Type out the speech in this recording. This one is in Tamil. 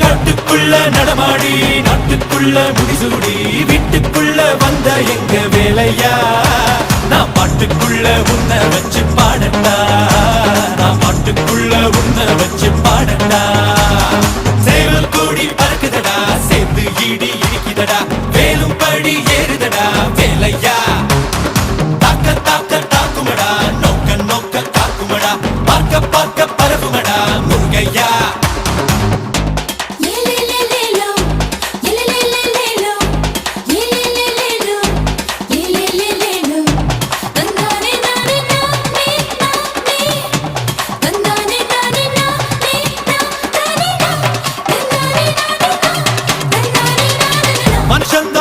காட்டுக்குள்ள நடமாடி நாட்டுக்குள்ள முடிசூடி வீட்டுக்குள்ள வந்த எங்க வேலையா? நான் பாட்டுக்குள்ள உன்னை வச்சு பாடட்டா? நான் பாட்டுக்குள்ள உன்னை வச்சு பாடட்டா? சேவல் கூடி பறக்குதடா சேர்ந்து ஈடி இடிக்குதடா? Mansion